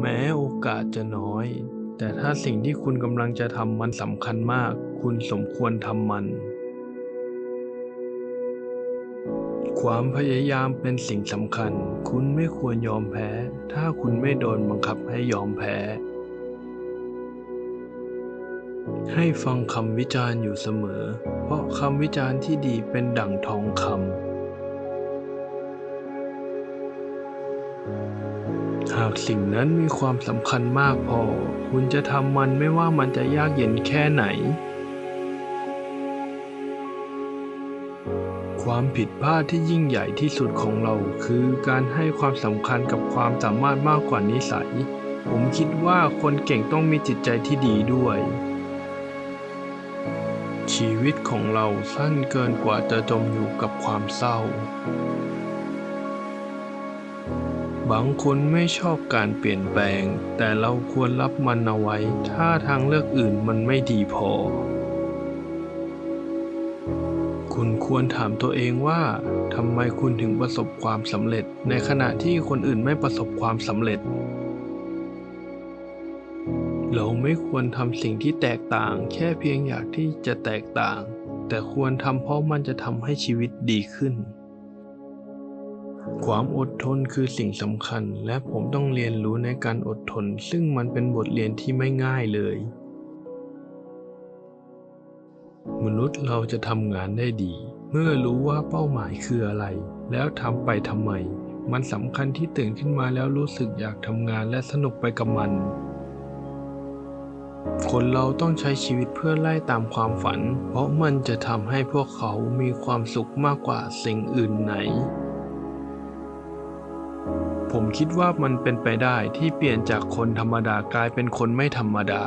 แม้โอกาสจะน้อย แต่ถ้าสิ่งที่คุณกำลังจะทำมันสำคัญมาก คุณสมควรทำมัน ความพยายามเป็นสิ่งสำคัญ คุณไม่ควรยอมแพ้ ถ้าคุณไม่โดนบังคับให้ยอมแพ้ ให้ฟังคำวิจารณ์อยู่เสมอ เพราะคำวิจารณ์ที่ดีเป็นดั่งทองคำ หากสิ่งนั้นมีความสำคัญมากพอ คุณจะทำมันไม่ว่ามันจะยากเย็นแค่ไหน ความผิดพลาดที่ยิ่งใหญ่ที่สุดของเรา คือการให้ความสำคัญกับความสามารถมากกว่านิสัย ผมคิดว่าคนเก่งต้องมีจิตใจที่ดีด้วย ชีวิตของเราสั้นเกินกว่าจะจมอยู่กับความเศร้า บางคนไม่ชอบการเปลี่ยนแปลง แต่เราควรรับมันเอาไว้ ถ้าทางเลือกอื่นมันไม่ดีพอ คุณควรถามตัวเองว่าทำไมคุณถึงประสบความสำเร็จ ในขณะที่คนอื่นไม่ประสบความสำเร็จ เราไม่ควรทำสิ่งที่แตกต่าง แค่เพียงอยากที่จะแตกต่าง แต่ควรทำเพราะมันจะทำให้ชีวิตดีขึ้น ความอดทนคือสิ่งสำคัญ และผมต้องเรียนรู้ในการอดทน ซึ่งมันเป็นบทเรียนที่ไม่ง่ายเลย มนุษย์เราจะทำงานได้ดี เมื่อรู้ว่าเป้าหมายคืออะไร แล้วทำไปทำไม มันสำคัญที่ตื่นขึ้นมาแล้วรู้สึกอยากทำงานและสนุกไปกับมัน คนเราต้องใช้ชีวิตเพื่อไล่ตามความฝัน เพราะมันจะทำให้พวกเขามีความสุขมากกว่าสิ่งอื่นไหน ผมคิดว่ามันเป็นไปได้ที่เปลี่ยนจากคนธรรมดากลายเป็นคนไม่ธรรมดา